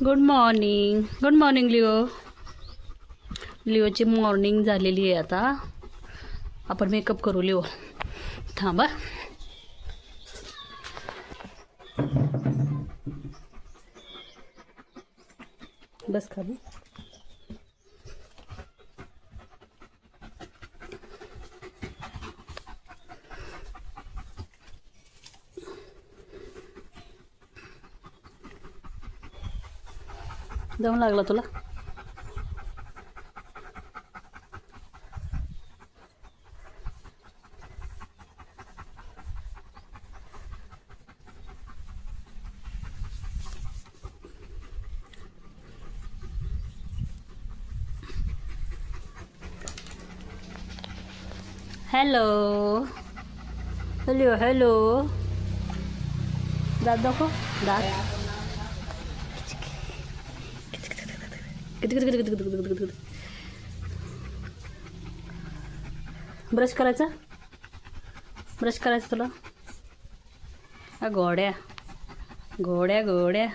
Good morning good morning Leo लिओची morning झालेली आहे आता. आपण मेकअप करू लिओ थांबा. बस खाली. दम लागला तुला हॅलो हॅलो हॅलो दात दाखव दात किती किती किती किती किती किती किती ब्रश करायचा? ब्रश करायचं तुला? हा घोड्या. घोड्या घोड्या.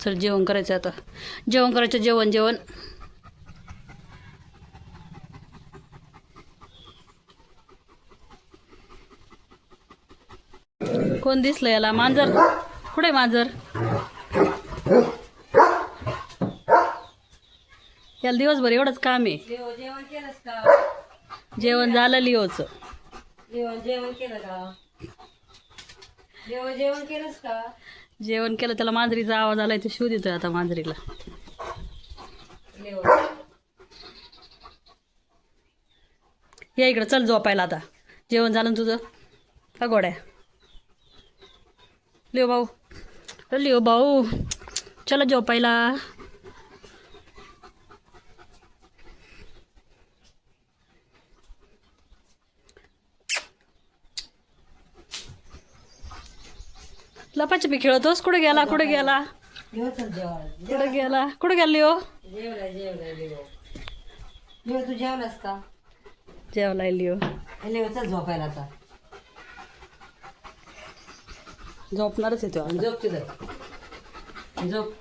चल जेवण करायचं आता. जेवण करायचं जेवण जेवण. कोण दिसलं याला? मांजर. कुठे मांजर? याला दिवसभर एवढंच काम आहे. जेवण जेवण केलंस का? जेवण झालं लिओचं. जेवण जेवण केलं का? जेवण जेवण केलंस का? जेवण केलं त्याला मांजरीचा आवाज आलाय ते शोध येतोय आता मांजरीला. या इकडं चल झोपायला आता. जेवण झालं ना तुझं? का गोड्या? लिओ भाऊ. लिओ भाऊ चला झोपायला. लपाछपी खेळतोस? कुठे गेला? कुठे गेला? कुठे गेला? कुठे गेला लिओ? जेवलाय लिओ चल झोपायला आता. झोपणारच येतो. झोप तिथं झोप.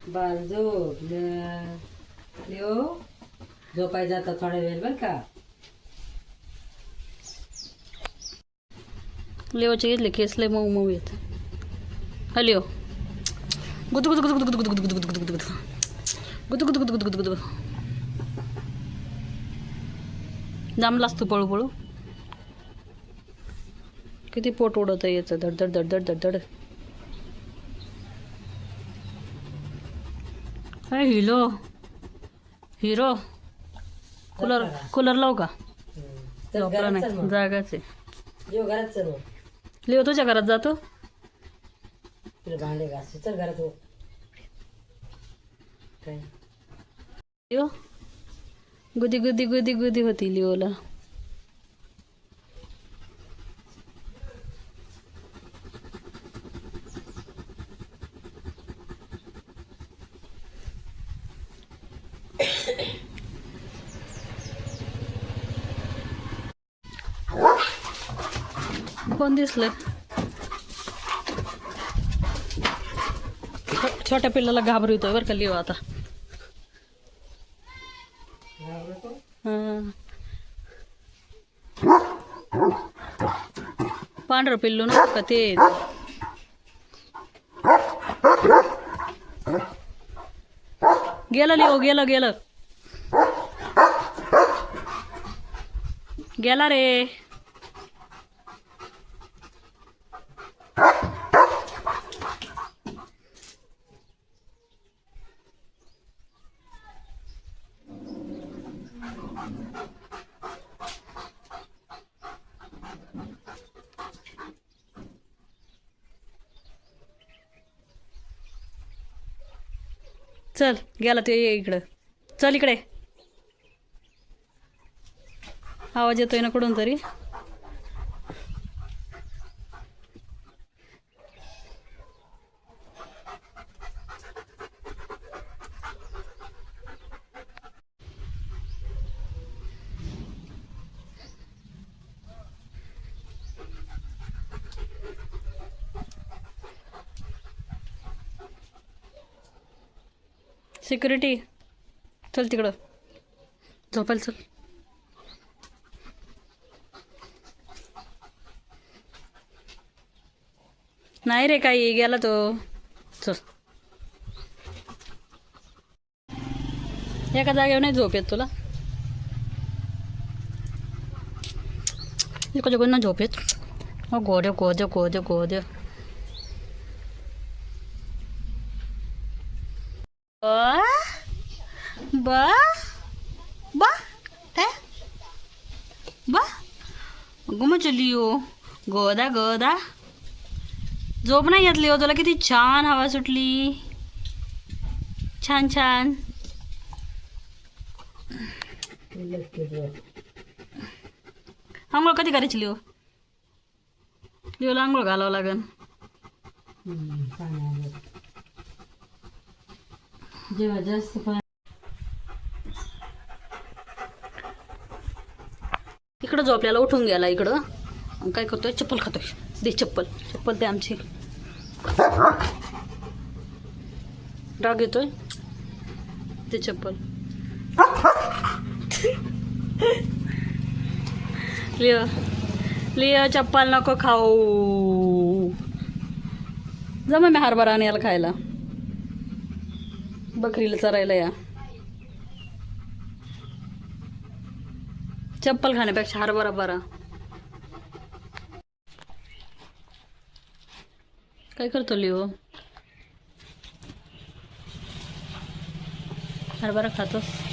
बाल झोप लिओ झोपाय जाता थोडा वेळ बर का? लिओचे घेतले केसले मऊ मऊ येत हा लिओ गुद गुद गुद गुद गुद गुद गुद गुद गुद गुद गुद गुद गुद गुद गुद गुद जांबलास तू पळू पळू किती पोट उडत आहे याचं धड धड धड धड धड धड अरे हिलो हिरो कूलर कूलर लावू का नाही. जागाच आहे तुझ्या घरात जातो तुला भांडे घास चल घरात हो काय लिओ गुदी गुदी गुदी गुदी होती लिओला कोण दिसलं छोट्या पिल्लाला घाबरवतोय बरं का लिओ आता. घाबरतो? पांढरं पिल्लू ना का ते? गेलं लिओ गेलं गेलं. गेला रे. चल गेला ते ये इकडं. चल इकडे. आवाज येतोय ना कुठून तरी? सिक्युरिटी. चल तिकडं. झोपायला चल. नाही रे काही गेला तो. चल. एका जागेवर नाही झोप येत तुला? एका जगून ना झोप येत. हो गोद्या गोद्या गोद्या गोद्या गुम लिओ गोदा गोदा. झोप नाही घेतली हो तुला किती छान हवा सुटली. छान छान. आंघोळ कधी करायची लिओ? लिओला आंघोळ घालावं लागेल जेव्हा जास्त इकडं इकडं झोपल्याला उठून गेला इकडं. काय करतोय? चप्पल खातोय. दे चप्पल. चप्पल ते आमची. राग येतोय? ते चप्पल. लिओ लिओ चप्पल नको खाऊ. जमा मी हरभरा आणि याला खायला. बकरीला चरायला या. चप्पल खाण्यापेक्षा हरभरा बरा. काय करतो लिओ? हरभरा खातोस?